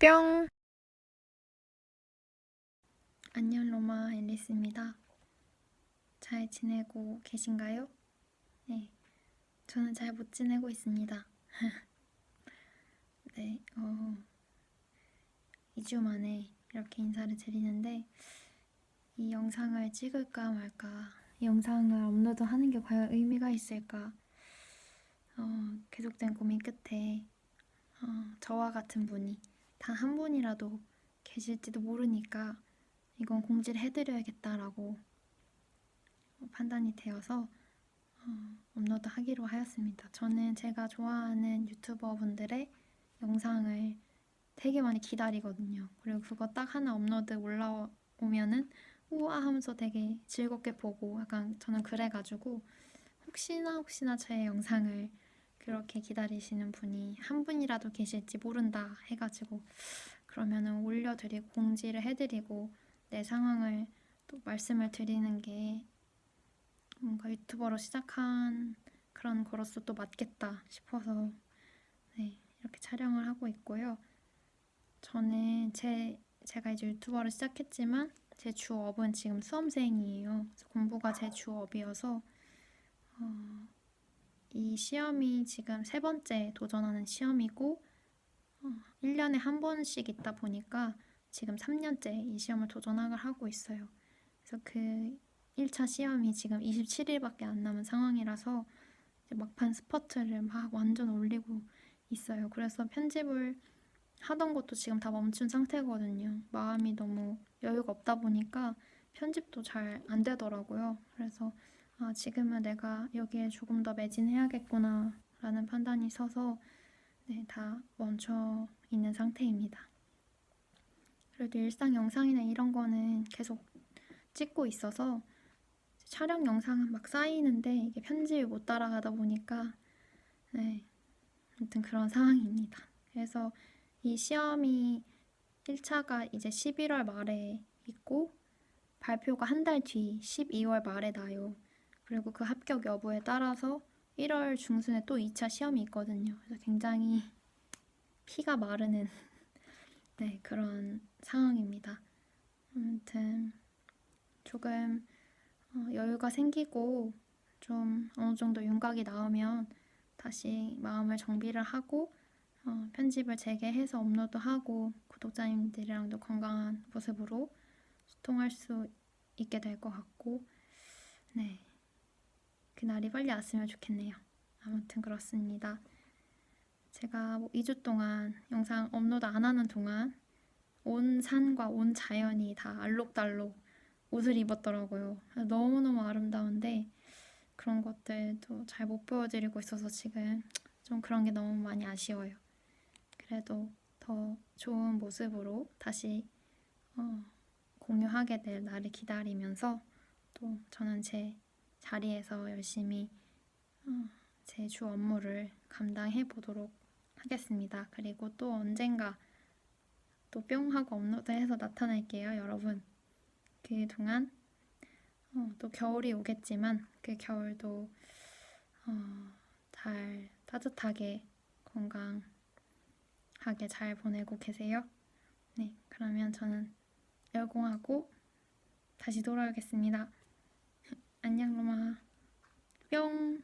뿅! 안녕 로마 앨리스입니다. 잘 지내고 계신가요? 네, 저는 잘 못 지내고 있습니다. 네, 어, 2주 만에 이렇게 인사를 드리는데 이 영상을 찍을까 말까 이 영상을 업로드하는 게 과연 의미가 있을까 어, 계속된 고민 끝에 어, 저와 같은 분이 단 한 분이라도 계실지도 모르니까 이건 공지를 해드려야겠다라고 판단이 되어서 어, 업로드 하기로 하였습니다. 저는 제가 좋아하는 유튜버 분들의 영상을 되게 많이 기다리거든요. 그리고 그거 딱 하나 업로드 올라오면은 우와 하면서 되게 즐겁게 보고 약간 저는 그래가지고 혹시나 혹시나 제 영상을 그렇게 기다리시는 분이 한 분이라도 계실지 모른다 해가지고 그러면은 올려드리고 공지를 해드리고 내 상황을 또 말씀을 드리는 게 뭔가 유튜버로 시작한 그런 거로서 또 맞겠다 싶어서 네, 이렇게 촬영을 하고 있고요. 저는 제 제가 이제 유튜버를 시작했지만 제 주업은 지금 수험생이에요. 공부가 제 주업이어서 어, 이 시험이 지금 세 번째 도전하는 시험이고 어, 1년에 한 번씩 있다 보니까 지금 3년째 이 시험을 도전을 하고 있어요. 그래서 그 1차 시험이 지금 27일밖에 안 남은 상황이라서 막판 스퍼트를 막 완전 올리고 있어요. 그래서 편집을 하던 것도 지금 다 멈춘 상태거든요. 마음이 너무 여유가 없다 보니까 편집도 잘 안 되더라고요. 그래서 아, 지금은 내가 여기에 조금 더 매진해야겠구나 라는 판단이 서서 네, 다 멈춰 있는 상태입니다. 그래도 일상 영상이나 이런 거는 계속 찍고 있어서 촬영 영상은 막 쌓이는데 이게 편집을 못 따라가다 보니까 네, 아무튼 그런 상황입니다. 그래서 이 시험이 1차가 이제 11월 말에 있고 발표가 한 달 뒤 12월 말에 나요. 그리고 그 합격 여부에 따라서 1월 중순에 또 2차 시험이 있거든요. 그래서 굉장히 피가 마르는 네, 그런 상황입니다. 아무튼 조금 어, 여유가 생기고 좀 어느 정도 윤곽이 나오면 다시 마음을 정비를 하고 어, 편집을 재개해서 업로드하고 구독자님들이랑도 건강한 모습으로 소통할 수 있게 될 것 같고 네 그날이 빨리 왔으면 좋겠네요. 아무튼 그렇습니다. 제가 뭐 2주 동안 영상 업로드 안 하는 동안 온 산과 온 자연이 다 알록달록 옷을 입었더라고요. 너무너무 아름다운데 그런 것들도 잘 못 보여드리고 있어서 지금 좀 그런 게 너무 많이 아쉬워요. 그래도 더 좋은 모습으로 다시 어, 공유하게 될 날을 기다리면서 또 저는 제 자리에서 열심히 어, 제주 업무를 감당해 보도록 하겠습니다. 그리고 또 언젠가 또 뿅 하고 업로드해서 나타날게요, 여러분. 그 동안 어, 또 겨울이 오겠지만 그 겨울도 어, 잘 따뜻하게 건강하게 잘 보내고 계세요. 네, 그러면 저는 열공하고 다시 돌아오겠습니다. 안녕 로마. 뿅